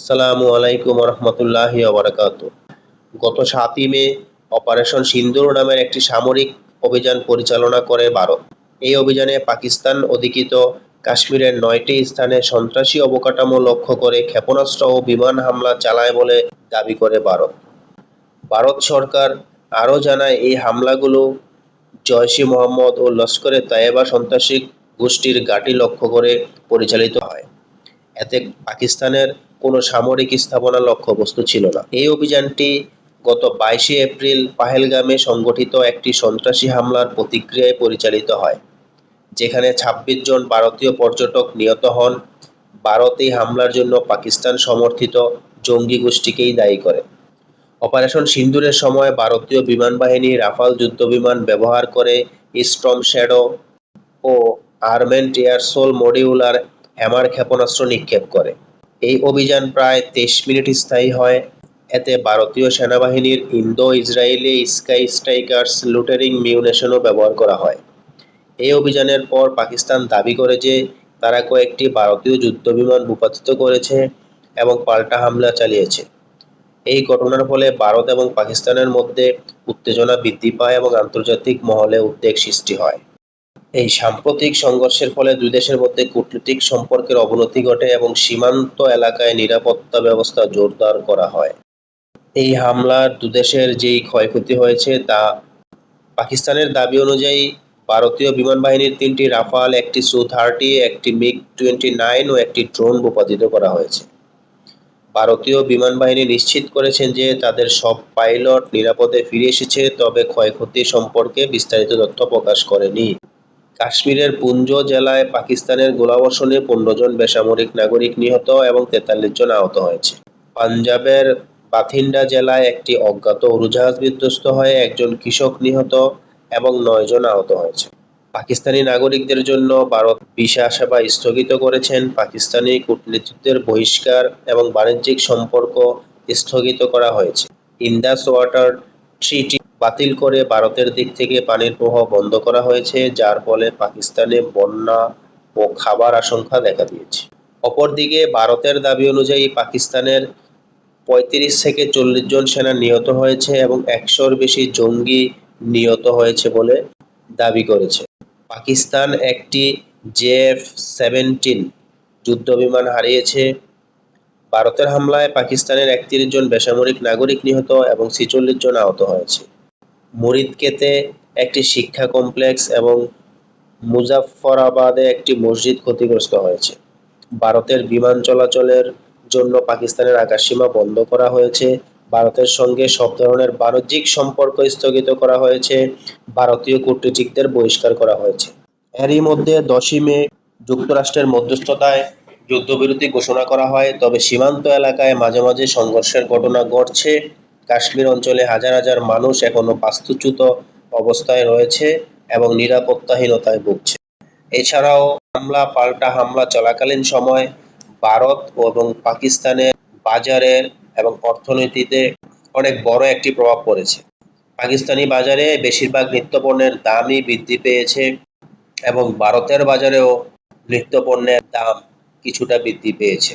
আসসালামু আলাইকুম রহমতুল্লাহ বারাকাত গত সাতই মে অপারেশন সিন্দুর নামের একটি সামরিক অভিযান পরিচালনা করে ভারত। এই অভিযানে পাকিস্তান অধিকৃত কাশ্মীরের নয়টি স্থানে সন্ত্রাসী অবকাঠামো লক্ষ্য করে ক্ষেপণাস্ত্র ও বিমান হামলা চালায় বলে দাবি করে ভারত। ভারত সরকার আরও জানায়, এই হামলাগুলো জয়শি মোহাম্মদ ও লস্করে তায়েবা সন্ত্রাসী গোষ্ঠীর ঘাঁটি লক্ষ্য করে পরিচালিত হয়। এতে পাকিস্তানের কোনো সামরিক স্থাপনা লক্ষ্যবস্তু ছিল না। এই অভিযানটি গত বাইশে এপ্রিল পাহেলগামে সংগঠিত একটি সন্ত্রাসী হামলার প্রতিক্রিয়ায় পরিচালিত হয়, যেখানে ২৬ জন ভারতীয় পর্যটক নিহত হন। ভারত এই হামলার জন্য পাকিস্তান সমর্থিত জঙ্গি গোষ্ঠীকেই দায়ী করে। অপারেশন সিন্দুরের সময় ভারতীয় বিমান বাহিনী রাফাল যুদ্ধবিমান ব্যবহার করে স্ট্রম শ্যাডো ও আর্মেন্ট এয়ারসোল মডিউলার হ্যামার ক্ষেপণাস্ত্র নিক্ষেপ করে। এই অভিযান প্রায় তেইশ মিনিট স্থায়ী হয়। এতে ভারতীয় সেনাবাহিনীর Indo Israeli sky strikers loitering মিউনেশনও ব্যবহার করা হয়। এই অভিযানের পর পাকিস্তান দাবি করে যে তারা কয়েকটি ভারতীয় যুদ্ধবিমান ভূপাতিত করেছে এবং পাল্টা হামলা চালিয়েছে। এই ঘটনার ফলে ভারত এবং পাকিস্তানের মধ্যে উত্তেজনা বৃদ্ধি পায় এবং আন্তর্জাতিক মহলে উদ্বেগ সৃষ্টি হয়। এই সাম্প্রতিক সংঘর্ষের ফলে দুই দেশের মধ্যে কূটনৈতিক সম্পর্কের অবনতি ঘটে এবং সীমান্ত এলাকায় নিরাপত্তা ব্যবস্থা জোরদার করা হয়। এই হামলার দুদেশের যেই ক্ষয়ক্ষতি হয়েছে তা পাকিস্তানের দাবি অনুযায়ী ভারতীয় বিমান বাহিনীর তিনটি রাফাল, একটি সু থার্টি, একটি মিগ টোয়েন্টি নাইন ও একটি ড্রোন ভূপাতিত করা হয়েছে। ভারতীয় বিমান বাহিনী নিশ্চিত করেছেন যে তাদের সব পাইলট নিরাপদে ফিরে এসেছে, তবে ক্ষয়ক্ষতি সম্পর্কে বিস্তারিত তথ্য প্রকাশ করেনি। কাশ্মীরের পুঞ্জ জেলায় পাকিস্তানের গোলাবর্ষণে পনেরো জন বেসামরিক নাগরিক নিহত এবং তেতাল্লিশ জন আহত হয়েছে। পাঞ্জাবের বাথিন্ডা জেলায় একটি অজ্ঞাত উড়োজাহাজ বিধ্বস্ত হয়ে একজন কৃষক নিহত এবং নয় জন আহত হয়েছে। পাকিস্তানি নাগরিকদের জন্য ভারত ভিসা সেবা স্থগিত করেছেন। পাকিস্তানি কূটনীতিকদের বহিষ্কার এবং বাণিজ্যিক সম্পর্ক স্থগিত করা হয়েছে। ইন্দাস ওয়াটার ট্রিটি বাতিল করে ভারতের দিক থেকে পানির প্রবাহ বন্ধ করা হয়েছে, যার ফলে পাকিস্তানে বন্যা ও খাবার আশঙ্কা দেখা দিয়েছে। অপরদিকে, ভারতের দাবি অনুযায়ী পাকিস্তানের পঁয়ত্রিশ থেকে চল্লিশ জন সেনা নিহত হয়েছে এবং একশোর বেশি জঙ্গি নিহত হয়েছে বলে দাবি করেছে। পাকিস্তান একটি জেএফ সেভেন্টিন যুদ্ধবিমান হারিয়েছে। ভারতের হামলায় পাকিস্তানের একত্রিশ জন বেসামরিক নাগরিক নিহত এবং ছিচল্লিশ জন আহত হয়েছে। মুরিদকেতে একটি শিক্ষা কমপ্লেক্স এবং মুজাফফরাবাদে একটি মসজিদ ক্ষতিগ্রস্ত হয়েছে। ভারতের বিমান চলাচলের জন্য পাকিস্তানের আকাশসীমা বন্ধ করা হয়েছে। ভারতের সঙ্গে সব ধরনের বাণিজ্যিক সম্পর্ক স্থগিত করা হয়েছে। ভারতীয় কূটনীতিকদের বহিষ্কার করা হয়েছে। এরই মধ্যে দশই মে যুক্তরাষ্ট্রের মধ্যস্থতায় যুদ্ধবিরতি ঘোষণা করা হয়। তবে সীমান্ত এলাকায় মাঝে মাঝে সংঘর্ষের ঘটনা ঘটছে। কাশ্মীর অঞ্চলে হাজার হাজার মানুষ এখনও বাস্তুচ্যুত অবস্থায় রয়েছে এবং নিরাপত্তাহীনতায় ভুগছে। এছাড়াও হামলা, পাল্টা হামলা চলাকালীন সময় ভারত এবং পাকিস্তানের বাজারের এবং অর্থনীতিতে অনেক বড় একটি প্রভাব পড়েছে। পাকিস্তানি বাজারে বেশিরভাগ নিত্যপণ্যের দামই বৃদ্ধি পেয়েছে এবং ভারতের বাজারেও নিত্যপণ্যের দাম কিছুটা বৃদ্ধি পেয়েছে।